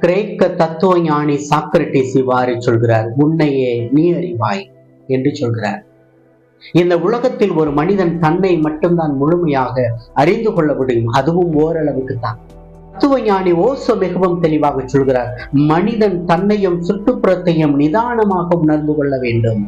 கிரேக்க தத்துவ ஞானி சாக்ரட்டிஸ் இவ்வாறு சொல்கிறார் உன்னையே நீ அறிவாய் என்று சொல்கிறார். இந்த உலகத்தில் ஒரு மனிதன் தன்னை மட்டும்தான் முழுமையாக அறிந்து கொள்ள முடியும் அதுவும் ஓரளவுக்கு தான். தத்துவ ஞானி ஓசோ மிகவும் தெளிவாக சொல்கிறார் மனிதன் தன்னையும் சுற்றுப்புறத்தையும் நிதானமாக உணர்ந்து கொள்ள வேண்டும்.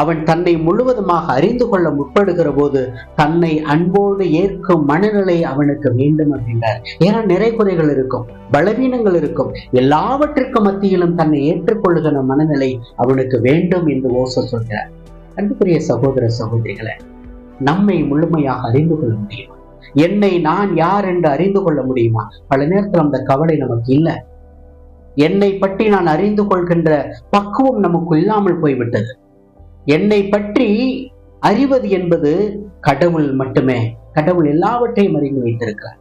அவன் தன்னை முழுவதுமாக அறிந்து கொள்ள முற்படுகிற போது தன்னை அன்போடு ஏற்கும் மனநிலை அவனுக்கு வேண்டும் அப்படின்றார் ஏன்னா நிறை குறைகள் இருக்கும் பலவீனங்கள் இருக்கும். எல்லாவற்றிற்கும் மத்தியிலும் தன்னை ஏற்றுக்கொள்ளுகிற மனநிலை அவனுக்கு வேண்டும் என்று ஓச சொல்கிறார். அன்புக்குரிய சகோதர சகோதரிகளை நம்மை முழுமையாக அறிந்து கொள்ள முடியுமா? என்னை நான் யார் என்று அறிந்து கொள்ள முடியுமா? பல நேரத்தில் அந்த கவலை நமக்கு இல்லை. என்னை பற்றி நான் அறிந்து கொள்கின்ற பக்குவம் நமக்கு இல்லாமல் போய்விட்டது. என்னை பற்றி அறிவது என்பது கடவுள் மட்டுமே. கடவுள் எல்லாவற்றையும் அறிந்து வைத்திருக்கிறார்.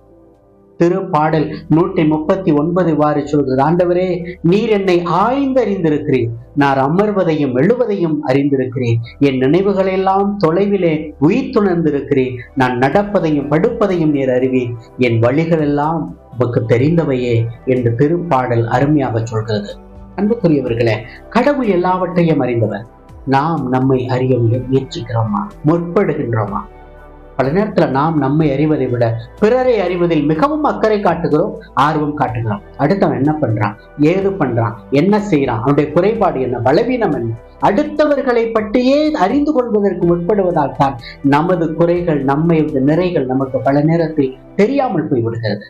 திருப்பாடல் நூற்றி முப்பத்தி ஒன்பது வாறு சொல்கிறது. ஆண்டவரே நீர் என்னை ஆய்ந்து அறிந்திருக்கிறீர் நான் அமர்வதையும் எழுவதையும் அறிந்திருக்கிறேன் என் நினைவுகளெல்லாம் தொலைவிலே உயிர்த்துணர்ந்திருக்கிறேன் நான் நடப்பதையும் படுப்பதையும் நீர் அறிவீர். என் வழிகளெல்லாம் உமக்கு தெரிந்தவையே என்று திருப்பாடல் அருமையாக சொல்கிறது. அன்புக்குரியவர்களே கடவுள் எல்லாவற்றையும் அறிந்தவர். நாம் நம்மை அறிய முயற்சிக்கிறோமா? முற்படுகின்றோமா? பல நேரத்துல நாம் நம்மை அறிவதை விட பிறரை அறிவதில் மிகவும் அக்கறை காட்டுகிறோம் ஆர்வம் காட்டுகிறோம். அடுத்தவன் என்ன பண்றான்? ஏது பண்றான்? என்ன செய்யறான் அவனுடைய குறைபாடு என்ன? பலவீனம் என்ன? அடுத்தவர்களை பற்றியே அறிந்து கொள்வதற்கு முற்படுவதால் தான் நமது குறைகள் நம்மை நிறைகள் நமக்கு பல நேரத்தில் தெரியாமல் போய் விடுகிறது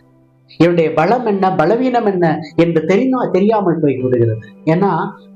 என்னுடைய பலம் என்ன பலவீனம் என்ன என்று தெரிந்தா தெரியாமல் போய் விடுகிறது ஏன்னா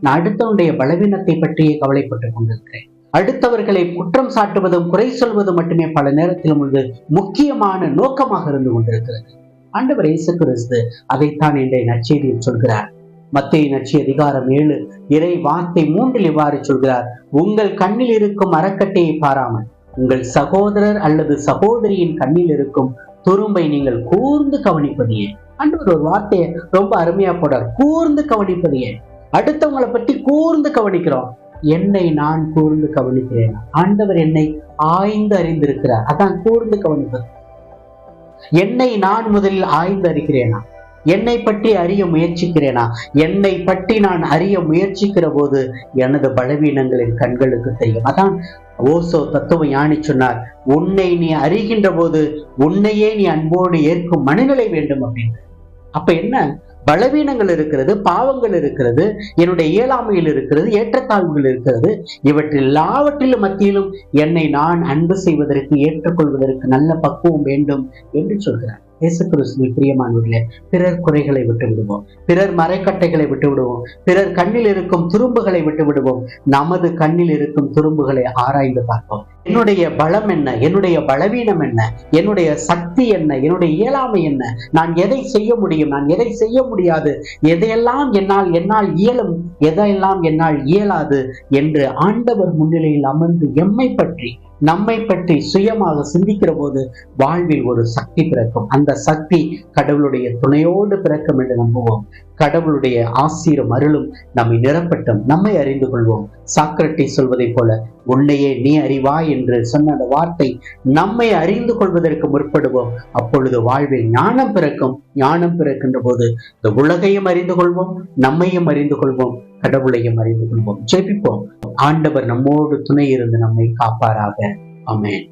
நான் அடுத்தவனுடைய பலவீனத்தை பற்றியே கவலைப்பட்டுக் கொண்டிருக்கிறேன். அடுத்தவர்களை குற்றம் சாட்டுவதும் குறை சொல்வதும் மட்டுமே பல நேரத்தில் வந்து முக்கியமான நோக்கமாக இருந்து கொண்டிருக்கிறது. ஆண்டவர் இயேசு கிறிஸ்து அதைத்தான் இன்றைய நச்செய்தியில் சொல்கிறார். மத்திய நச்சி அதிகாரம் ஏழு இறை வார்த்தை மூன்றில் இவ்வாறு சொல்கிறார் உங்கள் கண்ணில் இருக்கும் அறக்கட்டையை பாராமல் உங்கள் சகோதரர் அல்லது சகோதரியின் கண்ணில் இருக்கும் துரும்பை நீங்கள் கூர்ந்து கவனிப்பது ஏன்? அன்று ஒரு வார்த்தையை ரொம்ப அருமையா போடார் கூர்ந்து கவனிப்பது ஏன்? அடுத்தவங்களை பற்றி கூர்ந்து கவனிக்கிறோம். என்னை நான் கூர்ந்து கவனிக்கிறேன். ஆண்டவர் என்னை ஆய்ந்து அறிந்திருக்கிறார். அதான் கூர்ந்து கவனிப்பது. என்னை நான் முதலில் ஆய்ந்து அறிகிறேனா? என்னை பற்றி அறிய முயற்சிக்கிறேனா? என்னை பற்றி நான் அறிய முயற்சிக்கிற போது எனது பலவீனங்களின் கண்களுக்கு தெரியும். அதான் ஓசோ தத்துவ ஞானி சொன்னார் உன்னை நீ அறிகின்ற போது உன்னையே நீ அன்போடு ஏற்கும் மனநிலை வேண்டும் அப்படின்னு. அப்ப என்ன? பலவீனங்கள் இருக்கிறது பாவங்கள் இருக்கிறது என்னுடைய இயலாமையில் இருக்கிறது ஏற்றத்தாழ்வுகள் இருக்கிறது. இவற்றில் எல்லாவற்றிலும் மத்தியிலும் என்னை நான் அன்பு செய்வதற்கு ஏற்றுக்கொள்வதற்கு நல்ல பக்குவம் வேண்டும் என்று சொல்கிறார். இயேசு கிறிஸ்துவில் பிரியமானவர்களே பிறர் குறைகளை விட்டு விடுவோம் பிறர் மறைக்கட்டைகளை விட்டு விடுவோம் பிறர் கண்ணில் இருக்கும் துரும்புகளை விட்டு விடுவோம் நமது கண்ணில் இருக்கும் துரும்புகளை ஆராய்ந்து பார்ப்போம். என்னுடைய பலம் என்ன? என்னுடைய பலவீனம் என்ன? என்னுடைய சக்தி என்ன? என்னுடைய இயலாமை என்ன? நான் எதை செய்ய முடியும்? நான் எதை செய்ய முடியாது? எதையெல்லாம் என்னால் என்னால் இயலும்? எதையெல்லாம் என்னால் இயலாது? என்று ஆண்டவர் முன்னிலையில் அமர்ந்து எம்மை பற்றி நம்மை பற்றி சுயமாக சிந்திக்கிற போது வாழ்வில் ஒரு சக்தி பிறக்கும். அந்த சக்தி கடவுளுடைய துணையோடு பிறக்கும் என்று நம்புவோம். கடவுளுடைய ஆசீரும் அருளும் நம்மை நிரப்பட்டும். நம்மை அறிந்து கொள்வோம். சாக்ரட்டி சொல்வதைப் போல உன்னையே நீ அறிவாய் என்று சொன்ன அந்த வார்த்தை நம்மை அறிந்து கொள்வதற்கு முற்படுவோம். அப்பொழுது வாழ்வில் ஞானம் பிறக்கும். ஞானம் பிறக்கின்ற போது இந்த உலகையும் அறிந்து கொள்வோம் நம்மையும் அறிந்து கொள்வோம் கடவுளையும் அறிந்து கொள்வோம். ஜெபிப்போம். ஆண்டவர் நம்மோடு துணை இருந்து நம்மை காப்பாராக. அமேன்